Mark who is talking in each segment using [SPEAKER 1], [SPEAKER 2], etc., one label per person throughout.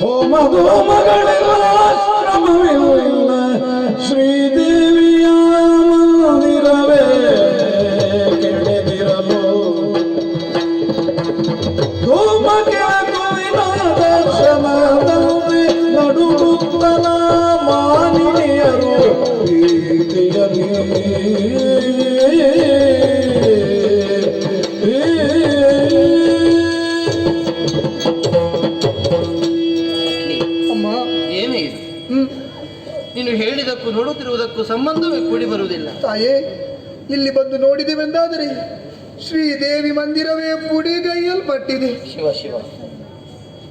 [SPEAKER 1] ಹೋಮದು ಮಗಳೆಲ್ಲ ಶ್ರಮವಿಲ್ಲ
[SPEAKER 2] ಸಂಬಂಧವೇ ಕೂಡಿ ಬರುವುದಿಲ್ಲ.
[SPEAKER 3] ತಾಯೇ ಇಲ್ಲಿ ಬಂದು ನೋಡಿದೆವೆಂದಾದರೆ ಶ್ರೀದೇವಿ ಮಂದಿರವೇ ಪುಡಿಗೈಯಲ್ಪಟ್ಟಿದೆ.
[SPEAKER 2] ಶಿವ ಶಿವ.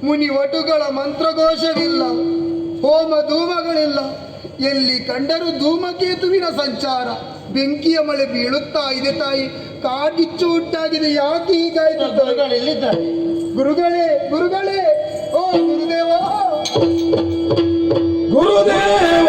[SPEAKER 3] ಮುನಿ ವಟುಗಳ ಮಂತ್ರಘೋಷವಿಲ್ಲ ಹೋಮ ಧೂಮಗಳಿಲ್ಲ. ಎಲ್ಲಿ ಕಂಡರೂ ಧೂಮಕೇತುವಿನ ಸಂಚಾರ. ಬೆಂಕಿಯ ಮಳೆ ಬೀಳುತ್ತಾ ಇದೆ ತಾಯಿ. ಕಾಗಿಚ್ಚು ಉಂಟಾಗಿದೆ ಯಾಕೆ ಹೀಗಾಯ್ತು ಗುರುಗಳೇ ಗುರುಗಳೇ ಓ ಗುರುದೇವ.
[SPEAKER 1] ಗುರುದೇವ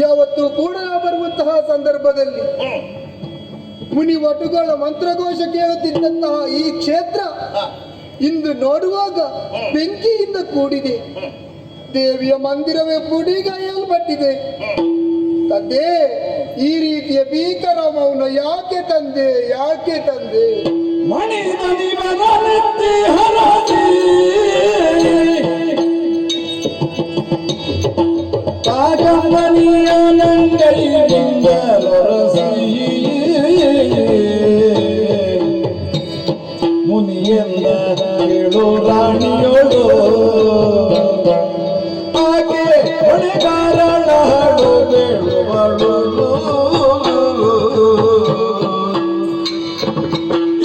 [SPEAKER 3] ಯಾವತ್ತು ಕೂಡ ಬರುವಂತಹ ಸಂದರ್ಭದಲ್ಲಿ. ಮುನಿ ವಟುಗಳ ಮಂತ್ರಘೋಷ ಕೇಳುತ್ತಿದ್ದಂತಹ ಈ ಕ್ಷೇತ್ರ. ಇಂದು ನೋಡುವಾಗ ಬೆಂಕಿಯಿಂದ ಕೂಡಿದೆ. ದೇವಿಯ ಮಂದಿರವೇ ಪುಡಿಗೈಯಲ್ಪಟ್ಟಿದೆ. ತಂದೆ ಈ ರೀತಿಯ ಭೀಕರ ಮೌನ ಯಾಕೆ ತಂದೆ ಯಾಕೆ ತಂದೆ?
[SPEAKER 1] ಮಣಿದನಿ ಬದಲೆತ್ತಿ ರಾಣಿಯೋಳು ಆಕೆ ಹಾಡು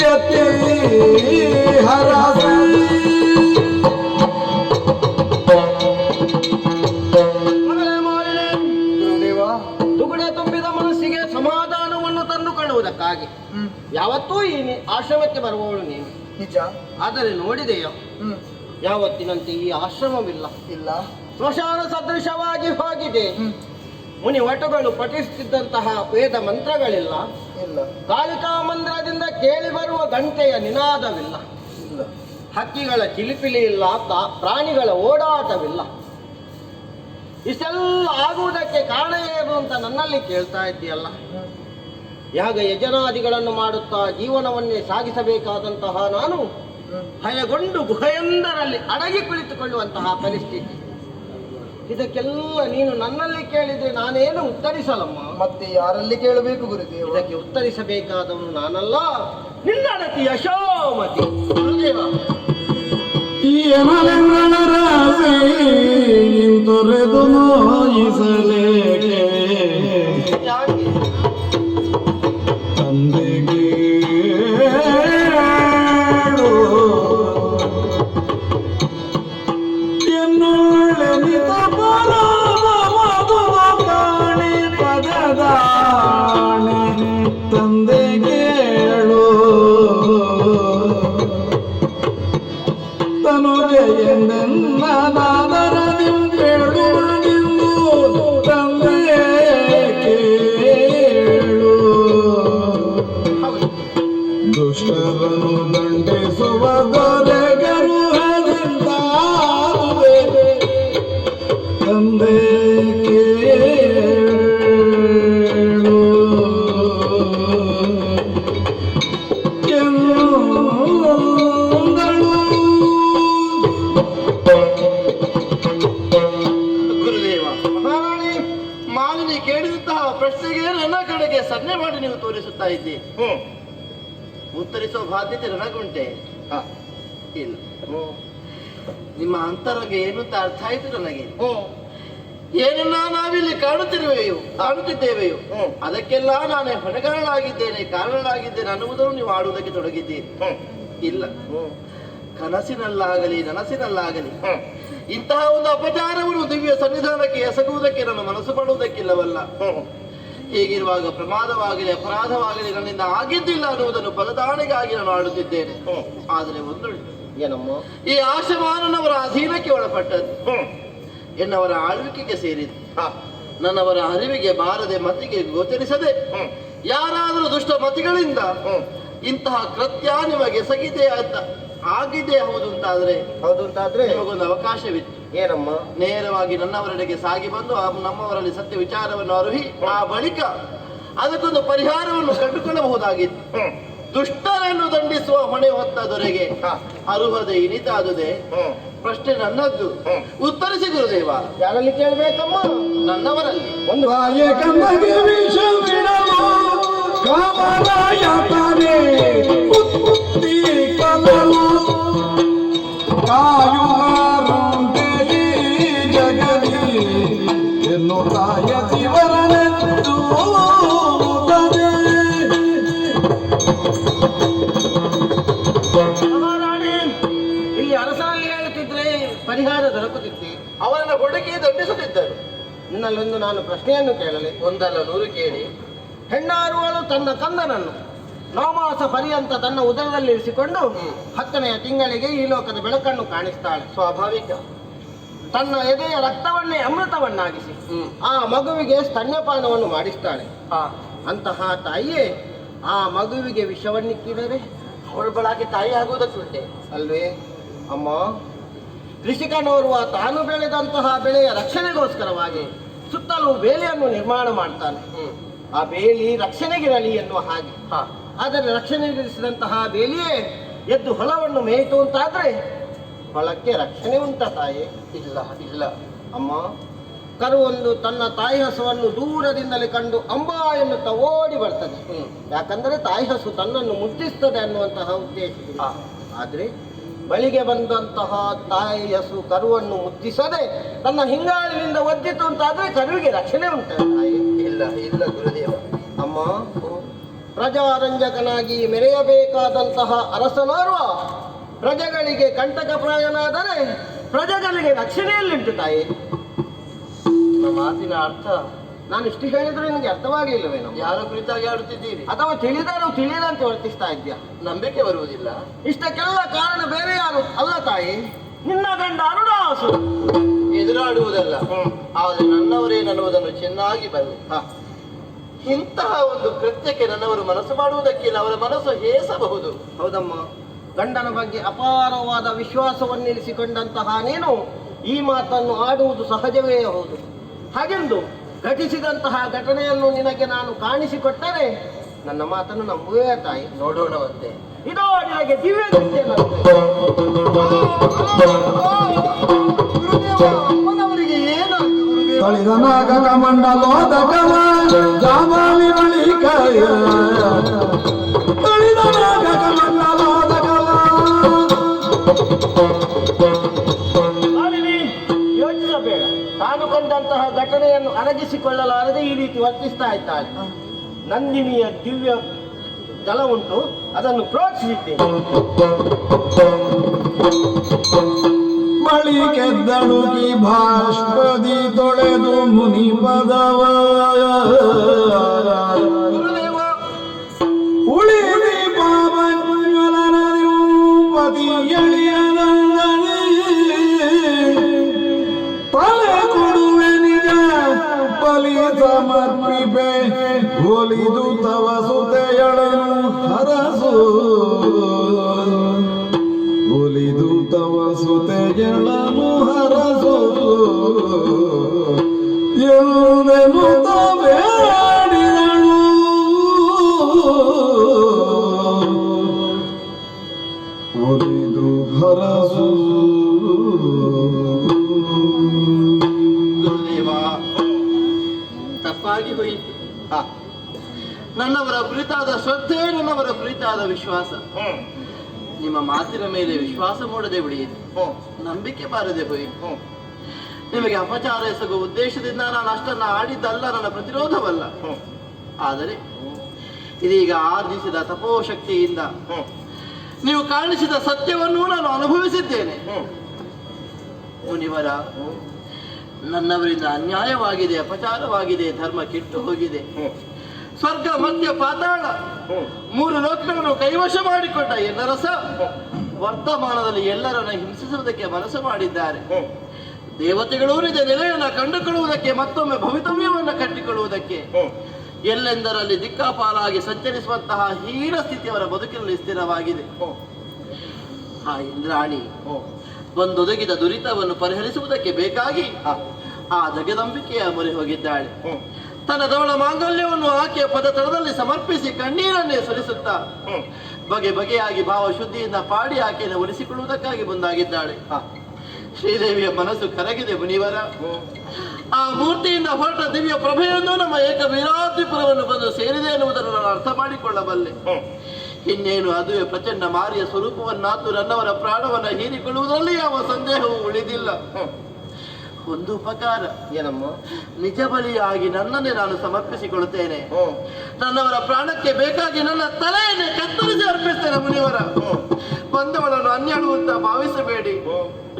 [SPEAKER 1] ಯತಿ ಹರಸಿ.
[SPEAKER 4] ತುಂಬಿದ ಮನಸ್ಸಿಗೆ ಸಮಾಧಾನವನ್ನು ತಂದು ಕಾಣುವುದಕ್ಕಾಗಿ. ಯಾವತ್ತೂ ಈ ಆಶ್ರಮಕ್ಕೆ ಬರುವವಳು ನೀನು.
[SPEAKER 3] ನಿಜ?
[SPEAKER 4] ಆದರೆ ನೋಡಿದೆಯೋ?
[SPEAKER 3] ಹ್ಮ್.
[SPEAKER 4] ಯಾವತ್ತಿನಂತೆ ಈ ಆಶ್ರಮವಿಲ್ಲ.
[SPEAKER 3] ಇಲ್ಲ.
[SPEAKER 4] ಸ್ಮಶಾನ ಸದೃಶವಾಗಿ ಹೋಗಿದೆ. ಮುನಿ ವಟುಗಳು ಪಠಿಸುತ್ತಿದ್ದಂತಹ ವೇದ ಮಂತ್ರಗಳಿಲ್ಲ.
[SPEAKER 3] ಇಲ್ಲ.
[SPEAKER 4] ಕಾಲಿಕಾ ಮಂದಿರದಿಂದ ಕೇಳಿ ಬರುವ ಗಂಟೆಯ ನಿನಾದವಿಲ್ಲ.
[SPEAKER 3] ಇಲ್ಲ.
[SPEAKER 4] ಹಕ್ಕಿಗಳ ಚಿಲಿಪಿಲಿ ಇಲ್ಲ ತಾ- ಪ್ರಾಣಿಗಳ ಓಡಾಟವಿಲ್ಲ. ಇಷ್ಟೆಲ್ಲ ಆಗುವುದಕ್ಕೆ ಕಾರಣ ಏನು ಅಂತ ನನ್ನಲ್ಲಿ ಕೇಳ್ತಾ ಇದ್ದೀಯಲ್ಲ?
[SPEAKER 3] ಹ್ಮ್.
[SPEAKER 4] ಯಾಗ ಯಜನಾದಿಗಳನ್ನು ಮಾಡುತ್ತಾ ಜೀವನವನ್ನೇ ಸಾಗಿಸಬೇಕಾದಂತಹ ನಾನು. ಭಯಗೊಂಡು ಗುಹೆಯೊಂದರಲ್ಲಿ ಅಡಗಿ ಕುಳಿತುಕೊಳ್ಳುವಂತಹ ಪರಿಸ್ಥಿತಿ. ಇದಕ್ಕೆಲ್ಲ ನೀನು ನನ್ನಲ್ಲಿ ಕೇಳಿದ್ರೆ ನಾನೇನು ಉತ್ತರಿಸಲಮ್ಮ?
[SPEAKER 3] ಮತ್ತೆ ಯಾರಲ್ಲಿ ಕೇಳಬೇಕು ಗುರುದೇವ?
[SPEAKER 4] ಇದಕ್ಕೆ ಉತ್ತರಿಸಬೇಕಾದವನು ನಾನಲ್ಲ. ನಿನ್ನಡತಿ ಯಶೋಮತಿ. ಗುರುದೇವ.
[SPEAKER 2] ಉತ್ತರಿಸುವ ಬಾಧ್ಯತೆ ನನಗುಂಟೆ.
[SPEAKER 4] ಹ.
[SPEAKER 2] ಇಲ್ಲ. ನಿಮ್ಮ ಅಂತರಂಗ ಏನು ಅಂತ ಅರ್ಥ ಆಯ್ತು ನನಗೆ? ಏನನ್ನ ನಾವಿಲ್ಲಿ ಕಾಣುತ್ತಿರುವೆಯೋ ಕಾಣುತ್ತಿದ್ದೇವೆಯೋ. ಅದಕ್ಕೆಲ್ಲ ನಾನೇ ಹೊಣೆಗಾರನಾಗಿದ್ದೇನೆ ಕಾರಣನಾಗಿದ್ದೇನೆ ಅನ್ನುವುದನ್ನು ನೀವು ಆಡುವುದಕ್ಕೆ ತೊಡಗಿದ್ದೀರಿ. ಇಲ್ಲ. ಕನಸಿನಲ್ಲಾಗಲಿ ನನಸಿನಲ್ಲಾಗಲಿ ಇಂತಹ ಒಂದು ಅಪಚಾರವನ್ನು ದಿವ್ಯ ಸನ್ನಿಧಾನಕ್ಕೆ ಎಸಗುವುದಕ್ಕೆ ನನ್ನ ಮನಸ್ಸು ಪಡುವುದಕ್ಕಿಲ್ಲವಲ್ಲ ಹೀಗಿರುವಾಗ ಪ್ರಮಾದವಾಗಲಿ ಅಪರಾಧವಾಗಲಿ ನನ್ನಿಂದ ಆಗಿದ್ದಿಲ್ಲ ಅನ್ನುವುದನ್ನು ಬಲದಾಣಿಗಾಗಿ ನಾನು ಆಡುತ್ತಿದ್ದೇನೆ. ಆದರೆ ಒಂದು
[SPEAKER 4] ಏನಮ್ಮ?
[SPEAKER 2] ಈ ಆಶಮಾನನವರ ಅಧೀನಕ್ಕೆ ಒಳಪಟ್ಟದ್ದು.
[SPEAKER 4] ಹ್ಮ್.
[SPEAKER 2] ಎನ್ನವರ ಆಳ್ವಿಕೆಗೆ ಸೇರಿದ್ದು. ನನ್ನವರ ಅರಿವಿಗೆ ಬಾರದೆ ಮತಿಗೆ ಗೋಚರಿಸದೆ. ಯಾರಾದರೂ ದುಷ್ಟ ಮತಿಗಳಿಂದ ಇಂತಹ ಕೃತ್ಯ ನಿಮಗೆ ಸಗಿದೆ ಅಂತ ಆಗಿದೆ ಹೌದು ಅಂತಾದ್ರೆ
[SPEAKER 4] ಹೌದು ಅಂತಾದ್ರೆ
[SPEAKER 2] ನಿಮಗೊಂದು ಅವಕಾಶವಿತ್ತು.
[SPEAKER 4] ಏನಮ್ಮ?
[SPEAKER 2] ನೇರವಾಗಿ ನನ್ನವರೆಡೆಗೆ ಸಾಗಿ ಬಂದು ಆ ನಮ್ಮವರಲ್ಲಿ ಸತ್ಯ ವಿಚಾರವನ್ನು ಅರುಹಿ ಆ ಬಳಿಕ ಅದಕ್ಕೊಂದು ಪರಿಹಾರವನ್ನು ಕಂಡುಕೊಳ್ಳಬಹುದಾಗಿತ್ತು. ದುಷ್ಟರನ್ನು ದಂಡಿಸುವ ಹೊಣೆ ಹೊತ್ತ ದೊರೆಗೆ. ಅರುಹದೆ ಇನಿತಾದುದೆ. ಪ್ರಶ್ನೆ ನನ್ನದ್ದು.
[SPEAKER 4] ಉತ್ತರಿಸಿದರು
[SPEAKER 2] ಉತ್ತರಿಸಿ ಗುರುದೇವ.
[SPEAKER 4] ಯಾರಲ್ಲಿ ಕೇಳಬೇಕಮ್ಮ?
[SPEAKER 2] ನನ್ನವರಲ್ಲಿ.
[SPEAKER 4] ಒಂದು
[SPEAKER 2] ಹುಡುಕಿ ದಂಡಿಸುತ್ತಿದ್ದರು
[SPEAKER 4] ನಿನ್ನಲ್ಲೊಂದು ನಾನು ಪ್ರಶ್ನೆಯನ್ನು ಕೇಳಲಿ
[SPEAKER 2] ಒಂದಲ್ಲ ನೂರು ಕೇಳಿ.
[SPEAKER 4] ಹೆಣ್ಣಾರುವಳು ತನ್ನ ಕಂದನನ್ನು ನವಮಾಸ ಪರ್ಯಂತ ತನ್ನ ಉದರದಲ್ಲಿ ಇರಿಸಿಕೊಂಡು ಹತ್ತನೆಯ ತಿಂಗಳಿಗೆ ಈ ಲೋಕದ ಬೆಳಕನ್ನು ಕಾಣಿಸ್ತಾಳೆ.
[SPEAKER 2] ಸ್ವಾಭಾವಿಕ.
[SPEAKER 4] ತನ್ನ ಎದೆಯ ರಕ್ತವನ್ನೇ ಅಮೃತವನ್ನಾಗಿಸಿ ಆ ಮಗುವಿಗೆ ಸ್ತನ್ಯಪಾನವನ್ನು ಮಾಡಿಸ್ತಾಳೆ. ಅಂತಹ ತಾಯಿಯೇ ಆ ಮಗುವಿಗೆ ವಿಷವನ್ನಿಕ್ಕಿದರೆ
[SPEAKER 2] ಅವಳು ಬಳಕೆ ತಾಯಿ ಆಗುವುದಕ್ಕೆ
[SPEAKER 4] ಅಲ್ವೇ? ಅಮ್ಮ ಕೃಷಿಕನೋರ್ವ ತಾನು ಬೆಳೆದಂತಹ ಬೆಳೆಯ ರಕ್ಷಣೆಗೋಸ್ಕರವಾಗಿ ಸುತ್ತಲೂ ಬೇಲಿಯನ್ನು ನಿರ್ಮಾಣ ಮಾಡ್ತಾನೆ. ಆ ಬೇಲಿ ರಕ್ಷಣೆಗಿರಲಿ ಎನ್ನುವ ಹಾಗೆ.
[SPEAKER 2] ಆದರೆ
[SPEAKER 4] ಆದರೆ ರಕ್ಷಣೆಗಿರಿಸಿದಂತಹ ಬೇಲಿಯೇ ಎದ್ದು ಹೊಲವನ್ನು ಮೇಯಿತು ಅಂತಾದ್ರೆ ಹೊಲಕ್ಕೆ ರಕ್ಷಣೆ ಉಂಟ ತಾಯಿ.
[SPEAKER 2] ಇಲ್ಲ ಇಲ್ಲ.
[SPEAKER 4] ಅಮ್ಮ ಕರು ಒಂದು ತನ್ನ ತಾಯಿ ಹಸುವನ್ನು ದೂರದಿಂದಲೇ ಕಂಡು ಅಂಬ ಎನ್ನುತ್ತಾ ಓಡಿ ಬರ್ತದೆ.
[SPEAKER 2] ಯಾಕಂದ್ರೆ
[SPEAKER 4] ಯಾಕಂದರೆ ತಾಯಿ ಹಸು ತನ್ನನ್ನು ಮುಟ್ಟಿಸ್ತದೆ ಅನ್ನುವಂತಹ
[SPEAKER 2] ಉದ್ದೇಶ
[SPEAKER 4] ಆದ್ರೆ ಬಳಿಗೆ ಬಂದಂತಹ ತಾಯಿ ಹಸು ಕರುವನ್ನು ಮುದ್ದಿಸದೆ ತನ್ನ ಹಿಂಗಾಲಿನಿಂದ ಒದ್ದಿತು ಅಂತಾದ್ರೆ ಕರುವಿಗೆ ರಕ್ಷಣೆ ಉಂಟು. ತಾಯಿ
[SPEAKER 2] ಇಲ್ಲ ಇಲ್ಲ ಗುರುದೇವ.
[SPEAKER 4] ಅಮ್ಮ ಪ್ರಜಾರಂಜಕನಾಗಿ ಮೆರೆಯಬೇಕಾದಂತಹ ಅರಸನಾರುವ ಪ್ರಜೆಗಳಿಗೆ ಕಂಟಕಪ್ರಾಯನಾದರೆ ಪ್ರಜೆಗಳಿಗೆ ರಕ್ಷಣೆಯಲ್ಲಿಂಟು ತಾಯಿ.
[SPEAKER 2] ಮಾತಿನ ಅರ್ಥ
[SPEAKER 4] ನಾನು ಇಷ್ಟು ಹೇಳಿದ್ರೆ ನಿಮಗೆ ಅರ್ಥವಾಗಿಲ್ಲವೇನೋ
[SPEAKER 2] ಯಾರ ಕುರಿತಾಗಿ ಆಡುತ್ತಿದ್ದೀರಿ?
[SPEAKER 4] ಅಥವಾ ತಿಳಿದರೂ ತಿಳಿಯದಂತೆ ವರ್ತಿಸ್ತಾ ಇದ್ಯಾ
[SPEAKER 2] ನಂಬಿಕೆ ಬರುವುದಿಲ್ಲ.
[SPEAKER 4] ಇಷ್ಟಕ್ಕೆಲ್ಲ ಕಾರಣ ಬೇರೆ ಯಾರು? ಅಲ್ಲ ತಾಯಿ ನಿನ್ನ ಗಂಡ ಅರುಣಾಸು.
[SPEAKER 2] ಎದುರಾಡುವುದಲ್ಲ. ಆದರೆ ನನ್ನವರೇನನ್ನುವುದನ್ನು ಚೆನ್ನಾಗಿ ಬಲ್ಲೆ ಇಂತಹ ಒಂದು ಕೃತ್ಯಕ್ಕೆ ನನ್ನವರು ಮನಸ್ಸು ಮಾಡುವುದಕ್ಕಿಲ್ಲ ಅವರ ಮನಸ್ಸು ಹೇಸಬಹುದು.
[SPEAKER 4] ಹೌದಮ್ಮ. ಗಂಡನ ಬಗ್ಗೆ ಅಪಾರವಾದ ವಿಶ್ವಾಸವನ್ನಿರಿಸಿಕೊಂಡಂತಹ ನೀನು ಈ ಮಾತನ್ನು ಆಡುವುದು ಸಹಜವೇ ಹೌದು. ಹಾಗೆಂದು ಘಟಿಸಿದಂತಹ ಘಟನೆಯನ್ನು ನಿನಗೆ ನಾನು ಕಾಣಿಸಿಕೊಟ್ಟರೆ ನನ್ನ ಮಾತನ್ನು ನಂಬುವೇ ತಾಯಿ.
[SPEAKER 2] ನೋಡೋಣವಂತೆ.
[SPEAKER 4] ಇದೋ ನಿನಗೆ ದಿವ್ಯ
[SPEAKER 1] ತಳಿದ ನಾಗ
[SPEAKER 4] ಅರಗಿಸಿಕೊಳ್ಳಲಾರದೆ ಈ ರೀತಿ ವರ್ತಿಸ್ತಾ ಇದ್ದಾಳೆ. ನಂದಿನಿಯ ದಿವ್ಯ ಜಲ ಉಂಟು ಅದನ್ನು ಪ್ರೋತ್ಸಿಸಿದ್ದೇನೆ
[SPEAKER 1] ಮಳಿ ಕೆದ್ದಳುಕಿ ಭಾಷ್ಪದಿ ತೊಳೆದು ಮುನಿ ಪದವ.
[SPEAKER 2] ಗುರುದೇವ.
[SPEAKER 1] ಉಳಿದಿ ಪಾಪತಿ ಸಮರ್ಪಿಪೆ ಒಲಿದು ತವ ಸುತೆಯಳನು ಹರಸು. ಒಲಿದು ತವ ಸುತೆಯಳನು ಹರಸು.
[SPEAKER 2] ಎಲ್ಲ ಕುರಿತಾದ ಶ್ರದ್ಧೆ ನನ್ನವರ ಕುರಿತಾದ ವಿಶ್ವಾಸ. ನಿಮ್ಮ ಮಾತಿನ ಮೇಲೆ ವಿಶ್ವಾಸ ಮೂಡದೆ ಬಿಡಿಯಿತು ನಂಬಿಕೆ ಬಾರದೆ ಹೋಯಿತು ನಿಮಗೆ ಅಪಚಾರ ಎಸಗುವ ಉದ್ದೇಶದಿಂದ ನಾನು ಅಷ್ಟನ್ನ ಆಡಿದ್ದಲ್ಲ ನನ್ನ ಪ್ರತಿರೋಧವಲ್ಲ. ಆದರೆ ಇದೀಗ ಆರ್ಜಿಸಿದ ತಪೋಶಕ್ತಿಯಿಂದ ನೀವು ಕಾಣಿಸಿದ ಸತ್ಯವನ್ನು ನಾನು ಅನುಭವಿಸಿದ್ದೇನೆ. ಮುನಿವರ ನನ್ನವರಿಂದ ಅನ್ಯಾಯವಾಗಿದೆ ಅಪಚಾರವಾಗಿದೆ ಧರ್ಮ ಕೆಟ್ಟು ಹೋಗಿದೆ. ಸ್ವರ್ಗ ಮಧ್ಯ ಪಾತಾಳ. ಮೂರು ಲೋಕಗಳನ್ನು ಕೈವಶ ಮಾಡಿಕೊಂಡ ಎಲ್ಲರಸ ವರ್ತಮಾನದಲ್ಲಿ ಎಲ್ಲರನ್ನ ಹಿಂಸಿಸುವುದಕ್ಕೆ ಮನಸ್ಸು ಮಾಡಿದ್ದಾರೆ. ದೇವತೆಗಳು ನಿಜ ನೆಲೆಯನ್ನ ಕಂಡುಕೊಳ್ಳುವುದಕ್ಕೆ, ಮತ್ತೊಮ್ಮೆ ಭವಿತವ್ಯವನ್ನು ಕಟ್ಟಿಕೊಳ್ಳುವುದಕ್ಕೆ. ಎಲ್ಲೆಂದರಲ್ಲಿ ದಿಕ್ಕಾಪಾಲಾಗಿ ಸಂಚರಿಸುವಂತಹ ಹೀನ ಸ್ಥಿತಿಯವರ ಬದುಕಿನಲ್ಲಿ ಸ್ಥಿರವಾಗಿದೆ. ಆ ಇಂದ್ರಾಣಿ ಬಂದೊದಗಿದ ದುರಿತವನ್ನು ಪರಿಹರಿಸುವುದಕ್ಕೆ ಬೇಕಾಗಿ ಆ ಜಗದಂಬಿಕೆಯ ಮೊರೆ ಹೋಗಿದ್ದಾಳೆ. ತನ್ನ ದವಳ ಮಾಂಗಲ್ಯವನ್ನು ಆಕೆಯ ಪದ ತಳದಲ್ಲಿ ಸಮರ್ಪಿಸಿ ಕಣ್ಣೀರನ್ನೇ ಸುರಿಸುತ್ತಾ ಬಗೆ ಬಗೆಯಾಗಿ ಭಾವ ಶುದ್ಧಿಯಿಂದ ಪಾಡಿ ಆಕೆಯನ್ನು ಉಳಿಸಿಕೊಳ್ಳುವುದಕ್ಕಾಗಿ ಮುಂದಾಗಿದ್ದಾಳೆ. ಶ್ರೀದೇವಿಯ ಮನಸ್ಸು ಕರಗಿದೆ ಮುನಿವರ. ಆ ಮೂರ್ತಿಯಿಂದ ಹೊರಟ ದಿವ್ಯ ಪ್ರಭೆಯೊಂದು ನಮ್ಮ ಏಕ ವೀರಾದ್ರಿಪುರವನ್ನು ಬಂದು ಸೇರಿದೆ ಎನ್ನುವುದನ್ನು ನಾನು ಅರ್ಥ ಮಾಡಿಕೊಳ್ಳಬಲ್ಲೆ. ಇನ್ನೇನು ಅದುವೇ ಪ್ರಚಂಡ ಮಾರಿಯ ಸ್ವರೂಪವನ್ನಾತು ನನ್ನವರ ಪ್ರಾಣವನ್ನು ಹೀರಿಕೊಳ್ಳುವುದರಲ್ಲಿ ಯಾವ ಸಂದೇಹವೂ ಉಳಿದಿಲ್ಲ. ಒಂದು ಉಪಕಾರ.
[SPEAKER 4] ಏನಮ್ಮ?
[SPEAKER 2] ನಿಜ ಬಲಿಯಾಗಿ ನನ್ನನ್ನೇ ನಾನು ಸಮರ್ಪಿಸಿಕೊಳ್ಳುತ್ತೇನೆ. ನನ್ನವರ ಪ್ರಾಣಕ್ಕೆ ಬೇಕಾಗಿ ನನ್ನ ತಲೆಯನ್ನೇ ಕತ್ತರಿಸಿ ಅರ್ಪಿಸ್ತೇನೆ ಮುನಿವರ. ಬಂದವಳನ್ನು ಅನ್ಯಳು ಅಂತ ಭಾವಿಸಬೇಡಿ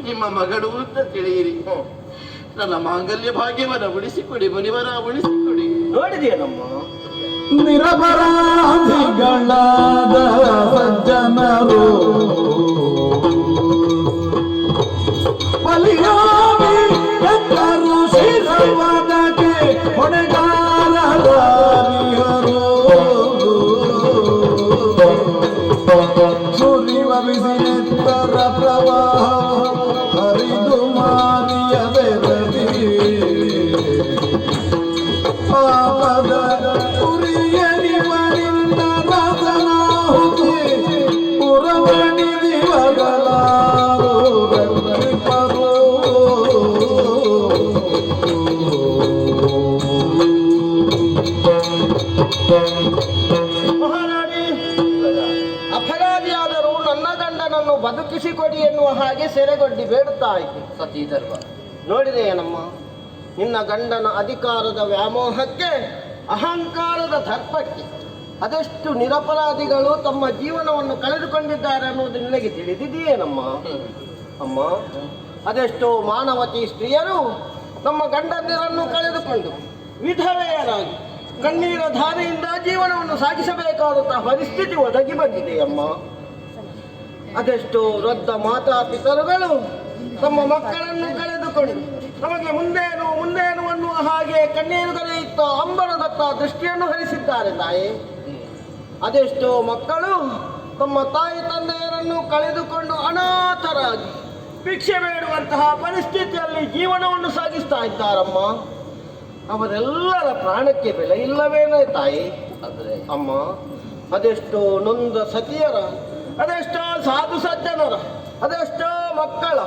[SPEAKER 2] ನಿಮ್ಮ ಮಗಳು ಅಂತ ತಿಳಿಯಿರಿ. ನನ್ನ ಮಾಂಗಲ್ಯ ಭಾಗ್ಯವನ್ನ ಉಳಿಸಿಕೊಡಿ ಮುನಿವರ ಉಳಿಸಿಕೊಡಿ.
[SPEAKER 4] ನೋಡಿದೆಯೇನಮ್ಮ?
[SPEAKER 1] ನಿರಪರಾಧಿಗಳಾದ ಸಜ್ಜನರು. Allah
[SPEAKER 4] ಮಹಾರಾಣಿ ಅಪರಾಧಿಯಾದರೂ ನನ್ನ ಗಂಡನನ್ನು ಬದುಕಿಸಿಕೊಡಿ ಎನ್ನುವ ಹಾಗೆ ಸೆರೆಗೊಡ್ಡಿ ಬೇಡುತ್ತಾ ಇದ್ದೆ.
[SPEAKER 2] ಸತಿ ಧರ್ಮ
[SPEAKER 4] ನೋಡಿದೆಯೇನಮ್ಮ ನಿನ್ನ ಗಂಡನ ಅಧಿಕಾರದ ವ್ಯಾಮೋಹಕ್ಕೆ ಅಹಂಕಾರದ ದರ್ಪಕ್ಕೆ ಅದೆಷ್ಟು ನಿರಪರಾಧಿಗಳು ತಮ್ಮ ಜೀವನವನ್ನು ಕಳೆದುಕೊಂಡಿದ್ದಾರೆ ಅನ್ನೋದು ನಿನಗೆ ತಿಳಿದಿದೆಯೇನಮ್ಮ ಅಮ್ಮ ಅದೆಷ್ಟೋ ಮಾನವತಿ ಸ್ತ್ರೀಯರು ತಮ್ಮ ಗಂಡಂದಿರನ್ನು ಕಳೆದುಕೊಂಡು ವಿಧವೆಯರಾಗಿ ಕಣ್ಣೀರ ಧಾರೆಯಿಂದ ಜೀವನವನ್ನು ಸಾಗಿಸಬೇಕಾದಂತಹ ಪರಿಸ್ಥಿತಿ ಒದಗಿ ಬಂದಿದೆಯಮ್ಮ ಅದೆಷ್ಟೋ ವೃದ್ಧ ಮಾತಾಪಿತರುಗಳು ತಮ್ಮ ಮಕ್ಕಳನ್ನು ಕಳೆದುಕೊಂಡು ನಮಗೆ ಮುಂದೇನು ಮುಂದೇನು ಅನ್ನುವ ಹಾಗೆ ಕಣ್ಣೀರು ಕರೆಯುತ್ತ ಅಂಬರದತ್ತ ದೃಷ್ಟಿಯನ್ನು ಹರಿಸಿದ್ದಾರೆ ತಾಯಿ. ಅದೆಷ್ಟೋ ಮಕ್ಕಳು ತಮ್ಮ ತಾಯಿ ತಂದೆಯರನ್ನು ಕಳೆದುಕೊಂಡು ಅನಾಥರಾಗಿ ಭಿಕ್ಷೆ ಬೇಡುವಂತಹ ಪರಿಸ್ಥಿತಿಯಲ್ಲಿ ಜೀವನವನ್ನು ಸಾಗಿಸ್ತಾ ಇದ್ದಾರಮ್ಮ. ಅವರೆಲ್ಲರ ಪ್ರಾಣಕ್ಕೆ ಬೆಲೆ ಇಲ್ಲವೇನೇ ತಾಯಿ.
[SPEAKER 2] ಅಂದರೆ
[SPEAKER 4] ಅಮ್ಮ ಅದೆಷ್ಟೋ ನೊಂದ ಸತಿಯರ ಅದೆಷ್ಟೋ ಸಾಧು ಸಜ್ಜನರ ಅದೆಷ್ಟೋ ಮಕ್ಕಳ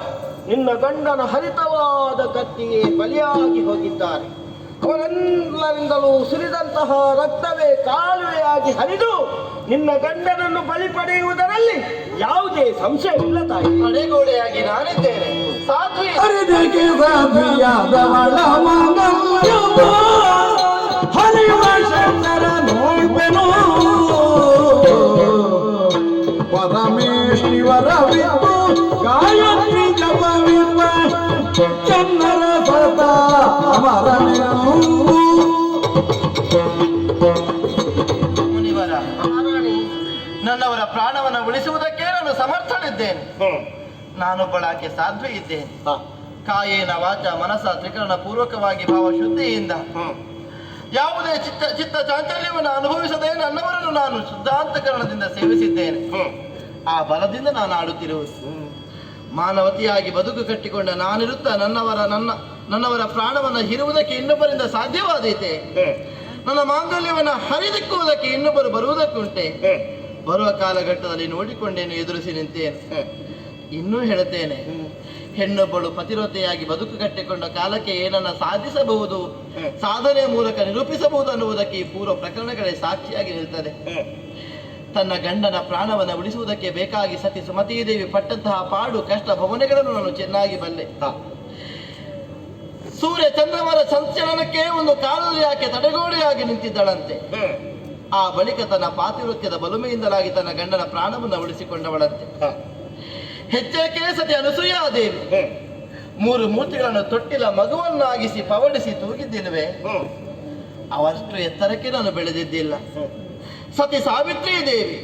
[SPEAKER 4] ನಿನ್ನ ಗಂಡನ ಹರಿತವಾದ ಕತ್ತಿಗೆ ಬಲಿಯಾಗಿ ಹೋಗಿದ್ದಾರೆ. ಅವರೆಲ್ಲರಿಂದಲೂ ಸುರಿದಂತಹ ರಕ್ತವೇ ಕಾಲುವೆಯಾಗಿ ಹರಿದು ನಿನ್ನ ಗಂಡನನ್ನು ಬಲಿ ಪಡೆಯುವುದರಲ್ಲಿ ಯಾವುದೇ ಸಂಶಯವಿಲ್ಲ ತಾಯಿ.
[SPEAKER 2] ತಡೆಗೋಡೆಯಾಗಿ ನಾನಿದ್ದೇನೆ. ಸಾಧ್ವಿ.
[SPEAKER 1] ಹರಿವ ಶಂಕರ
[SPEAKER 2] ಮುನಿವರ ನನ್ನವರ ಪ್ರಾಣವನ್ನು ಉಳಿಸುವುದಕ್ಕೆ ನಾನು ಸಮರ್ಥನಿದ್ದೇನೆ. ನಾನೊಬ್ಬಳಾಕೆ ಸಾಧ್ವಿ ಇದ್ದೇನೆ. ಕಾಯೇನ ವಾಚ ಮನಸ ತ್ರಿಕರಣ ಪೂರ್ವಕವಾಗಿ ಭಾವ ಶುದ್ಧಿಯಿಂದ. ಯಾವುದೇ ಚಿತ್ತ ಚಿತ್ತ ಚಾಂಚಲ್ಯವನ್ನು ಅನುಭವಿಸದೆ ನನ್ನವರನ್ನು ನಾನು ಶುದ್ಧಾಂತಕರಣದಿಂದ ಸೇವಿಸಿದ್ದೇನೆ. ಆ ಬಲದಿಂದ ನಾನು ಆಡುತ್ತಿರುವುದು. ಮಾನವತಿಯಾಗಿ ಬದುಕು ಕಟ್ಟಿಕೊಂಡ ನಾನಿರುತ್ತ ನನ್ನವರ ನನ್ನ ನನ್ನವರ ಪ್ರಾಣವನ್ನು ಹಿರುವುದಕ್ಕೆ ಇನ್ನೊಬ್ಬರಿಂದ ಸಾಧ್ಯವಾದೀತೆ. ನನ್ನ ಮಾಂಗಲ್ಯವನ್ನು ಹರಿದಿಕ್ಕುವುದಕ್ಕೆ ಇನ್ನೊಬ್ಬರು ಬರುವುದಕ್ಕುಂಟೆ. ಬರುವ ಕಾಲಘಟ್ಟದಲ್ಲಿ ನೋಡಿಕೊಂಡೇನು ಎದುರಿಸಿ ನಿಂತೇನು ಇನ್ನೂ ಹೇಳುತ್ತೇನೆ. ಹೆಣ್ಣೊಬ್ಬಳು ಪತಿರೋತೆಯಾಗಿ ಬದುಕು ಕಟ್ಟಿಕೊಂಡ ಕಾಲಕ್ಕೆ ಏನನ್ನ ಸಾಧಿಸಬಹುದು? ಸಾಧನೆ ಮೂಲಕ ನಿರೂಪಿಸಬಹುದು ಅನ್ನುವುದಕ್ಕೆ ಈ ಪೂರ್ವ ಪ್ರಕರಣಗಳೇ ಸಾಕ್ಷಿಯಾಗಿ ನಿಲ್ತದೆ. ತನ್ನ ಗಂಡನ ಪ್ರಾಣವನ್ನು ಉಳಿಸುವುದಕ್ಕೆ ಬೇಕಾಗಿ ಸತಿ ಸುಮತೀದೇವಿ ಪಟ್ಟಂತಹ ಪಾಡು ಕಷ್ಟ ಭವನೆಗಳನ್ನು ನಾನು ಚೆನ್ನಾಗಿ ಬಲ್ಲೆ. ಸೂರ್ಯ ಚಂದ್ರಮರ ಸಂಚಲನಕ್ಕೆ ಒಂದು ಕಾಲದಲ್ಲಿ ಆಕೆ ತಡೆಗೋಡೆಯಾಗಿ ನಿಂತಿದ್ದಳಂತೆ. ಆ ಬಳಿಕ ತನ್ನ ಪಾತಿವೃತ್ಯದ ಬಲುಮೆಯಿಂದಲಾಗಿ ತನ್ನ ಗಂಡನ ಪ್ರಾಣವನ್ನು ಉಳಿಸಿಕೊಂಡವಳಂತೆ. ಹೆಚ್ಚಕ್ಕೆ ಸತಿ ಅನಸೂಯಾದೇವಿ ಮೂರು ಮೂರ್ತಿಗಳನ್ನು ತೊಟ್ಟಿಲ ಮಗುವನ್ನಾಗಿಸಿ ಪವಡಿಸಿ ತೂಗಿದ್ದಿಲ್ವೇ ಅವಷ್ಟು ಎತ್ತರಕ್ಕೆ ನಾನು ಬೆಳೆದಿದ್ದಿಲ್ಲ. ಸತಿ ಸಾವಿತ್ರಿ ದೇವಿ.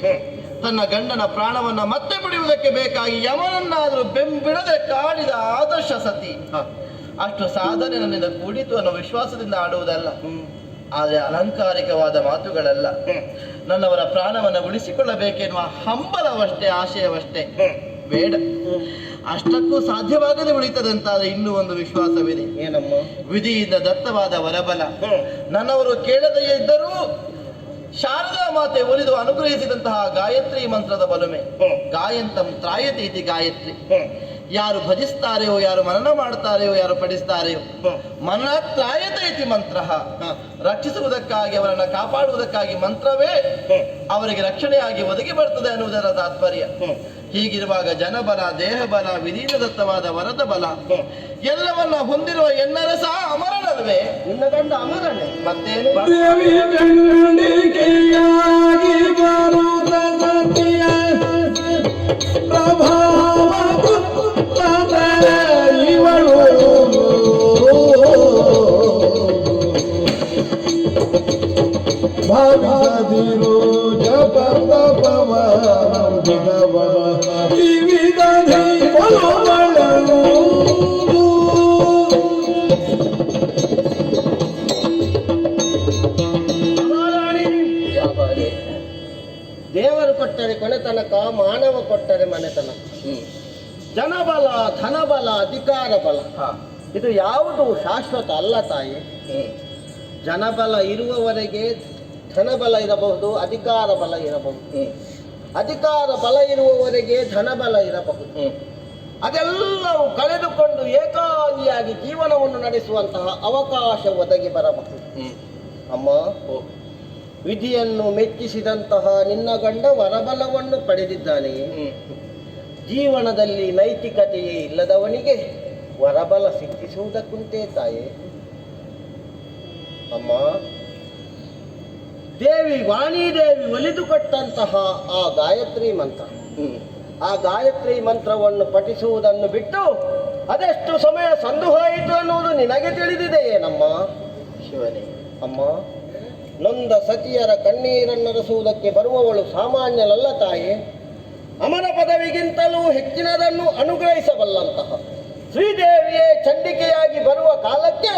[SPEAKER 2] ತನ್ನ ಗಂಡನ ಪ್ರಾಣವನ್ನ ಮತ್ತೆ ಪಡೆಯುವುದಕ್ಕೆ ಬೇಕಾಗಿ ಯಮನನ್ನಾದರೂ ಬೆಂಬಿಡದೆ ಕಾಡಿದ ಆದರ್ಶ ಸತಿ. ಅಷ್ಟು ಸಾಧನೆ ನನ್ನಿಂದ ಕೂಡಿತು ಅನ್ನೋ ವಿಶ್ವಾಸದಿಂದ ಆಡುವುದಲ್ಲ. ಆದರೆ ಅಲಂಕಾರಿಕವಾದ ಮಾತುಗಳಲ್ಲ. ನನ್ನವರ ಪ್ರಾಣವನ್ನು ಉಳಿಸಿಕೊಳ್ಳಬೇಕೆನ್ನುವ ಹಂಬಲವಷ್ಟೇ ಆಶಯವಷ್ಟೇ. ಬೇಡ. ಅಷ್ಟಕ್ಕೂ ಸಾಧ್ಯವಾಗದೆ ಉಳಿತದಂತಾದ ಇನ್ನೂ ಒಂದು ವಿಶ್ವಾಸವಿದೆ.
[SPEAKER 4] ಏನಮ್ಮ?
[SPEAKER 2] ವಿಧಿಯಿಂದ ದತ್ತವಾದ ವರಬಲ. ನನ್ನವರು ಕೇಳದೇ ಇದ್ದರೂ ಶಾರದಾ ಮಾತೆ ಒಲಿದು ಅನುಗ್ರಹಿಸಿದಂತಹ ಗಾಯತ್ರಿ ಮಂತ್ರದ ಬಲುಮೆ. ಗಾಯಂತಂ ತ್ರಾಯತಿ ಇತಿ ಗಾಯತ್ರಿ ಯಾರು ಭಜಿಸ್ತಾರೆಯೋ ಯಾರು ಮನನ ಮಾಡ್ತಾರೆಯೋ ಯಾರು ಪಡಿಸ್ತಾರೆಯೋ ಮನ ತ್ರಾಯತೆ ಇತಿ ಮಂತ್ರ ರಕ್ಷಿಸುವುದಕ್ಕಾಗಿ ಅವರನ್ನ ಕಾಪಾಡುವುದಕ್ಕಾಗಿ ಮಂತ್ರವೇ ಅವರಿಗೆ ರಕ್ಷಣೆಯಾಗಿ ಒದಗಿ ಬರ್ತದೆ ಅನ್ನುವುದರ ತಾತ್ಪರ್ಯ. ಹೀಗಿರುವಾಗ ಜನಬಲ ದೇಹಬಲ ವಿಧೀನದತ್ತವಾದ ವರದ ಬಲ ಎಲ್ಲವನ್ನ ಹೊಂದಿರುವ ಎನ್ನರಸ ಅಮರನಲ್ವೇ?
[SPEAKER 4] ನಿನ್ನ ಗಂಡ ಅಮರನೇ.
[SPEAKER 2] ಮತ್ತೇನು?
[SPEAKER 1] ದೇವಿ ಜಪ ತಪವ ಸತಿಯ ಪ್ರಭಾವ
[SPEAKER 4] ಕೊನೆತನಕ ಮಾನವ ಕೊಟ್ಟರೆ ಮನೆತನ. ಜನಬಲ ಧನಬಲ ಅಧಿಕಾರ ಬಲ. ಇದು ಯಾವುದು ಶಾಶ್ವತ ಅಲ್ಲ ತಾಯಿ. ಜನಬಲ ಇರುವವರೆಗೆ ಧನಬಲ ಇರಬಹುದು ಅಧಿಕಾರ ಬಲ ಇರಬಹುದು. ಅಧಿಕಾರ ಬಲ ಇರುವವರೆಗೆ ಧನಬಲ ಇರಬಹುದು. ಅದೆಲ್ಲವೂ ಕಳೆದುಕೊಂಡು ಏಕಾಂಗಿಯಾಗಿ ಜೀವನವನ್ನು ನಡೆಸುವಂತಹ ಅವಕಾಶ ಒದಗಿ ಬರಬಹುದು. ಅಮ್ಮ ವಿಧಿಯನ್ನು ಮೆಚ್ಚಿಸಿದಂತಹ ನಿನ್ನ ಗಂಡ ವರಬಲವನ್ನು ಪಡೆದಿದ್ದಾನೆ. ಜೀವನದಲ್ಲಿ ನೈತಿಕತೆಯೇ ಇಲ್ಲದವನಿಗೆ ವರಬಲ ಸಿದ್ಧಿಸುವುದಕ್ಕುಂಟೇ ತಾಯೇ. ಅಮ್ಮ, ದೇವಿ ವಾಣಿದೇವಿ ಒಲಿದುಕೊಟ್ಟಂತಹ ಆ ಗಾಯತ್ರಿ ಮಂತ್ರ. ಆ ಗಾಯತ್ರಿ ಮಂತ್ರವನ್ನು ಪಠಿಸುವುದನ್ನು ಬಿಟ್ಟು ಅದೆಷ್ಟು ಸಮಯ ಸಂದು ಹೋಯಿತು ಅನ್ನುವುದು ನಿನಗೆ ತಿಳಿದಿದೆಯೇ ನಮ್ಮ
[SPEAKER 2] ಶಿವನೇ,
[SPEAKER 4] ಅಮ್ಮ ನೊಂದ ಸತಿಯರ ಕಣ್ಣೀರನ್ನರಸುವುದಕ್ಕೆ ಬರುವವಳು ಸಾಮಾನ್ಯನಲ್ಲ ತಾಯಿ ಅಮರ ಪದವಿಗಿಂತಲೂ ಹೆಚ್ಚಿನದನ್ನು ಅನುಗ್ರಹಿಸಬಲ್ಲಂತಹ. ಶ್ರೀದೇವಿಯೇ ಚಂಡಿಕೆಯಾಗಿ ಬರುವ ಕಾಲಕ್ಕೆ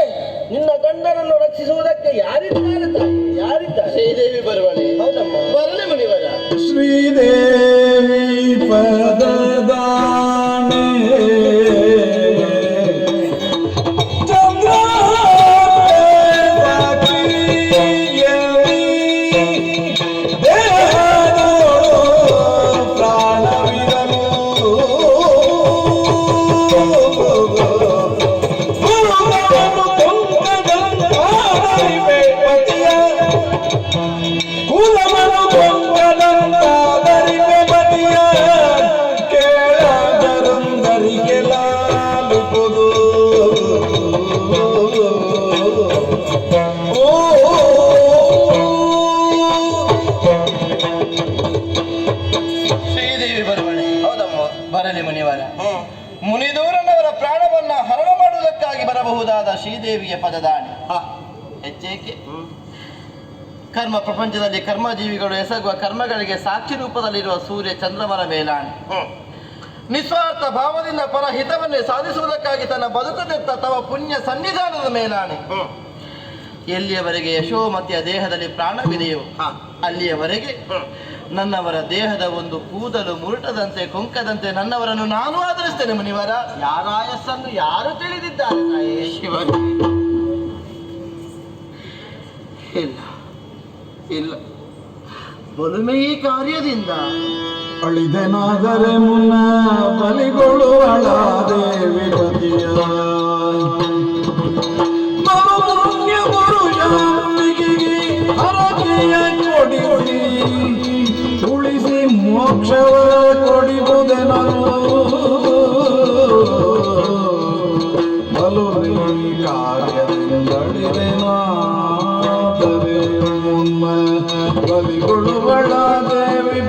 [SPEAKER 4] ನಿನ್ನ ಗಂಡನನ್ನು ರಕ್ಷಿಸುವುದಕ್ಕೆ ಯಾರಿದ್ದಾರೆ ತಾಯಿ? ಯಾರಿದ್ದಾರೆ?
[SPEAKER 2] ಶ್ರೀದೇವಿ ಬರುವಳಿ.
[SPEAKER 4] ಹೌದಮ್ಮ.
[SPEAKER 2] ಬರಲಿ ಮುನಿವರ.
[SPEAKER 1] ಶ್ರೀದೇವಿ ಪದದಾನೆ
[SPEAKER 2] ಕರ್ಮ ಪ್ರಪಂಚದಲ್ಲಿ ಕರ್ಮಜೀವಿಗಳು ಎಸಗುವ ಕರ್ಮಗಳಿಗೆ ಸಾಕ್ಷಿ ರೂಪದಲ್ಲಿರುವ ಸೂರ್ಯ ಚಂದ್ರಮರ ಮೇಲಾಣಿ. ನಿಸ್ವಾರ್ಥ ಭಾವದಿಂದ ಪರ ಹಿತವನ್ನೇ ಸಾಧಿಸುವುದಕ್ಕಾಗಿ ತನ್ನ ಬದುಕದೆತ್ತ ತವ ಪುಣ್ಯ ಸನ್ನಿಧಾನದ ಮೇಲಾಣಿ. ಎಲ್ಲಿಯವರೆಗೆ ಯಶೋಮತಿಯ ದೇಹದಲ್ಲಿ ಪ್ರಾಣವಿದೆಯೋ ಅಲ್ಲಿಯವರೆಗೆ ನನ್ನವರ ದೇಹದ ಒಂದು ಕೂದಲು ಮುರುಟದಂತೆ ಕೊಂಕದಂತೆ ನನ್ನವರನ್ನು ನಾನು ಆಧರಿಸ್ತೇನೆ ಮುನಿವರ.
[SPEAKER 4] ಯಾರಾಯಸ್ಸನ್ನು ಯಾರು ತಿಳಿದಿದ್ದಾರೆ
[SPEAKER 2] ಶಿವನು? ಇಲ್ಲ. ಇಲ್ಲ. ಬಲುಮೆಯ ಕಾರ್ಯದಿಂದ.
[SPEAKER 1] ಅಳಿದನಾದರೆ ಮುನ್ನ ಕೊಡಿಸಿ ಉಳಿಸಿ ಮೋಕ್ಷವ ಬಲು ಕಾರ್ಯದಿಂದ ಕಾರ್ಯದಿಂದಳಿದೆನಾದರೆ ದೇವಿ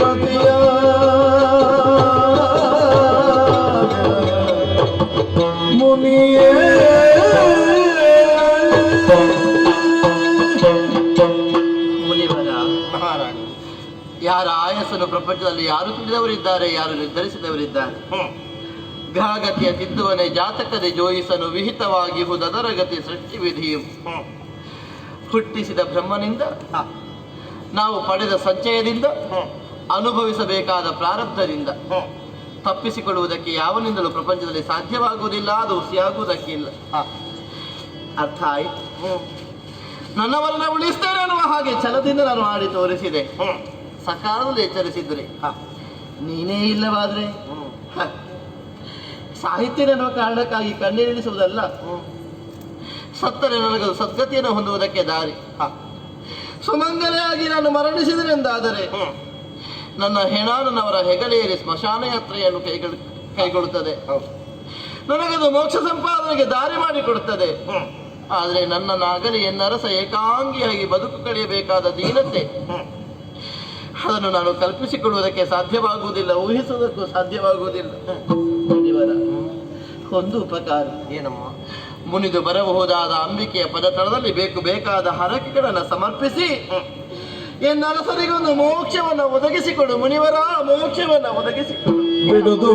[SPEAKER 1] ಮುನಿಯೇ.
[SPEAKER 2] ಮುನಿವರ ಯಾರ ಆಯಸ್ಸನ್ನು ಪ್ರಪಂಚದಲ್ಲಿ ಯಾರು ತಿಳಿದವರಿದ್ದಾರೆ ಯಾರು ನಿರ್ಧರಿಸಿದವರಿದ್ದಾರೆ? ಗ್ರಹಗತಿಯ ತಿದ್ದುವನೆ ಜಾತಕದ ಜೋಯಿಸನು ವಿಹಿತವಾಗಿ ಹುದದರ ಗತಿ ಸೃಷ್ಟಿ ವಿಧಿ ಹುಟ್ಟಿಸಿದ ಬ್ರಹ್ಮನಿಂದ ನಾವು ಪಡೆದ ಸಂಚಯದಿಂದ ಅನುಭವಿಸಬೇಕಾದ ಪ್ರಾರಬ್ಧದಿಂದ ತಪ್ಪಿಸಿಕೊಳ್ಳುವುದಕ್ಕೆ ಯಾವನಿಂದಲೂ ಪ್ರಪಂಚದಲ್ಲಿ ಸಾಧ್ಯವಾಗುವುದಿಲ್ಲ ಅದು ಹುಸಿಯಾಗುವುದಕ್ಕಿಲ್ಲ. ಅರ್ಥ ಆಯ್ತು? ನನ್ನವರನ್ನ ಉಳಿಸ್ತೇನೆ ಅನ್ನುವ ಹಾಗೆ ಛಲದಿಂದ ನಾನು ಮಾಡಿ ತೋರಿಸಿದೆ. ಸಕಾಲದಲ್ಲಿ ಎಚ್ಚರಿಸಿದ್ರಿ. ನೀನೇ ಇಲ್ಲವಾದ್ರೆ. ಸಾಹಿತ್ಯ ಎನ್ನುವ ಕಾರಣಕ್ಕಾಗಿ ಕಣ್ಣೀರಿಳಿಸುವುದಲ್ಲ? ಸತ್ತರೆ ನನಗದು ಸದ್ಗತಿಯನ್ನು ಹೊಂದುವುದಕ್ಕೆ ದಾರಿ. ಸುಮಂಗಲೆಯಾಗಿ ನಾನು ಮರಣಿಸಿದರೆಂದಾದರೆ ನನ್ನ ಹೆಣಾನನವರ ಹೆಗಲೇರಿ ಹೆಗಲೆಯಲ್ಲಿ ಸ್ಮಶಾನ ಯಾತ್ರೆಯನ್ನು ಕೈಗೊಳ್ಳ ಕೈಗೊಳ್ಳುತ್ತದೆ ನನಗದು ಮೋಕ್ಷ ಸಂಪಾದನೆಗೆ ದಾರಿ ಮಾಡಿಕೊಡುತ್ತದೆ. ಆದರೆ ನನ್ನ ನಾಗಲಿ ಎನ್ನರಸ ಏಕಾಂಗಿಯಾಗಿ ಬದುಕು ಕಳೆಯಬೇಕಾದ ದೀನತೆ ಅದನ್ನು ನಾನು ಕಲ್ಪಿಸಿಕೊಳ್ಳುವುದಕ್ಕೆ ಸಾಧ್ಯವಾಗುವುದಿಲ್ಲ ಊಹಿಸುವುದಕ್ಕೂ ಸಾಧ್ಯವಾಗುವುದಿಲ್ಲ. ಒಂದು ಉಪಕಾರ.
[SPEAKER 4] ಏನಮ್ಮ?
[SPEAKER 2] ಮುನಿದು ಬರಬಹುದಾದ ಅಂಬಿಕೆಯ ಪದತಳದಲ್ಲಿ ಬೇಕು ಬೇಕಾದ ಹರಕೆಗಳನ್ನು ಸಮರ್ಪಿಸಿ. ಎನ್ನರಸರಿಗೊಂದು ಮೋಕ್ಷವನ್ನು ಒದಗಿಸಿಕೊಡು ಮುನಿವರ, ಮೋಕ್ಷವನ್ನು ಒದಗಿಸಿಕೊಡು.
[SPEAKER 1] ಬಿಡುದು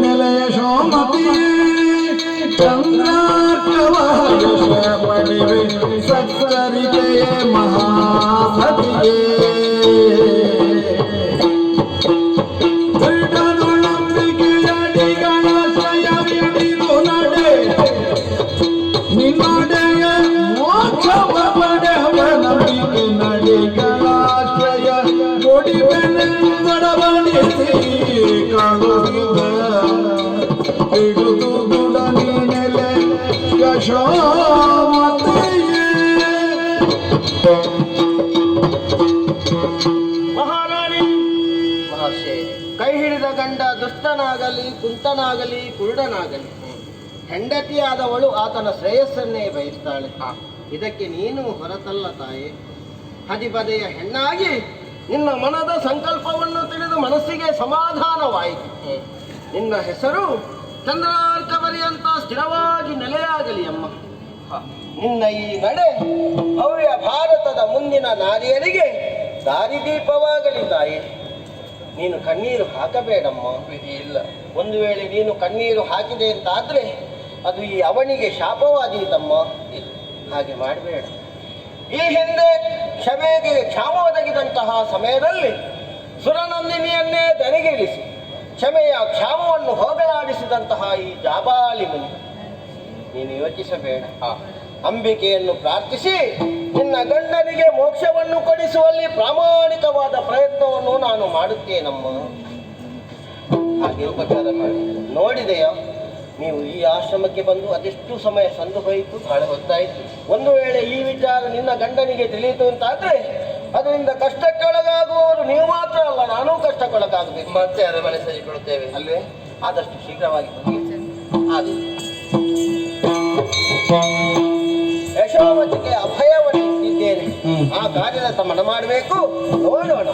[SPEAKER 1] ನೆಲೆಯ ಸೋಮತಿ ಮಹಾಸತಿಯೇ.
[SPEAKER 4] ಮಹಾರಾಣಿ
[SPEAKER 2] ಮಹರ್ಷಿ
[SPEAKER 4] ಕೈ ಹಿಡಿದ ಗಂಡ ದುಷ್ಟನಾಗಲಿ, ಕುಂತನಾಗಲಿ, ಕುರುಡನಾಗಲಿ, ಹೆಂಡತಿಯಾದವಳು ಆತನ ಶ್ರೇಯಸ್ಸನ್ನೇ ಬಯಸ್ತಾಳೆ. ಇದಕ್ಕೆ ನೀನು ಹೊರತಲ್ಲ ತಾಯಿ. ಹದಿಪದೆಯ ಹೆಣ್ಣಾಗಿ ನಿನ್ನ ಮನದ ಸಂಕಲ್ಪವನ್ನು ತಿಳಿದು ಮನಸ್ಸಿಗೆ ಸಮಾಧಾನವಾಯಿತು. ನಿನ್ನ ಹೆಸರು ಚಂದ್ರಾರ್ಕ ಪರ್ಯಂತ ಸ್ಥಿರವಾಗಿ ನೆಲೆಯಾಗಲಿ ಅಮ್ಮ. ನಿನ್ನ ಈ ನಡೆ ಭವ್ಯ ಭಾರತದ ಮುಂದಿನ ನಾರಿಯರಿಗೆ ದಾರಿದೀಪವಾಗಲಿ ತಾಯಿ. ನೀನು ಕಣ್ಣೀರು ಹಾಕಬೇಡಮ್ಮ.
[SPEAKER 2] ಇಲ್ಲ.
[SPEAKER 4] ಒಂದು ವೇಳೆ ನೀನು ಕಣ್ಣೀರು ಹಾಕಿದೆ ಅಂತಾದ್ರೆ ಅದು ಈ ಅವನಿಗೆ ಶಾಪವಾದೀತಮ್ಮ. ಹಾಗೆ ಮಾಡಬೇಡ. ಈ ಹಿಂದೆ ಕ್ಷಮೆಗೆ ಕ್ಷಾಮ ಒದಗಿದಂತಹ ಸಮಯದಲ್ಲಿ ಸುರನಂದಿನಿಯನ್ನೇ ದನಿಗಿಳಿಸಿ. ಕ್ಷಮೆಯ ಕ್ಷಾಮವನ್ನು ಹೋಗಲಾಡಿಸಿದಂತಹ ಈ ಜಾಬಾಲಿ ನೀನು ಯೋಚಿಸಬೇಡ. ಅಂಬಿಕೆಯನ್ನು ಪ್ರಾರ್ಥಿಸಿ, ನಿನ್ನ ಗಂಡನಿಗೆ ಮೋಕ್ಷವನ್ನು ಕೊಡಿಸುವಲ್ಲಿ ಪ್ರಾಮಾಣಿಕವಾದ ಪ್ರಯತ್ನವನ್ನು ನಾನು ಮಾಡುತ್ತೇನಮ್ಮ. ಹಾಗೆ ಉಪಚಾರ ಮಾಡಿ. ನೋಡಿದೆಯ, ನೀವು ಈ ಆಶ್ರಮಕ್ಕೆ ಬಂದು ಅದೆಷ್ಟು ಸಮಯ ಸಂದು ಹೋಯಿತು? ಬಹಳ ಹೊತ್ತಾಯಿತು. ಒಂದು ವೇಳೆ ಈ ವಿಚಾರ ನಿನ್ನ ಗಂಡನಿಗೆ ತಿಳಿಯಿತು ಅಂತಾದ್ರೆ ಅದರಿಂದ ಕಷ್ಟಕ್ಕೊಳಗಾಗುವವರು ನೀವು ಮಾತ್ರ ಅಲ್ಲ ನಾನು ಕಷ್ಟಕ್ಕೊಳಗಾಗಬೇಕು.
[SPEAKER 2] ಮತ್ತೆ ಅದರ ಮನೆ
[SPEAKER 4] ಸರಿಕೊಳ್ಳುತ್ತೇವೆ ಅಲ್ಲೇ ಆದಷ್ಟು ಶೀಘ್ರವಾಗಿ ಯಶೋವತಿಗೆ ಅಭಯವನ್ನು ಇಟ್ಟಿದ್ದೇನೆ. ಆ ಕಾರ್ಯದ ಸಮಣ ಮಾಡಬೇಕು. ನೋಡೋಣ.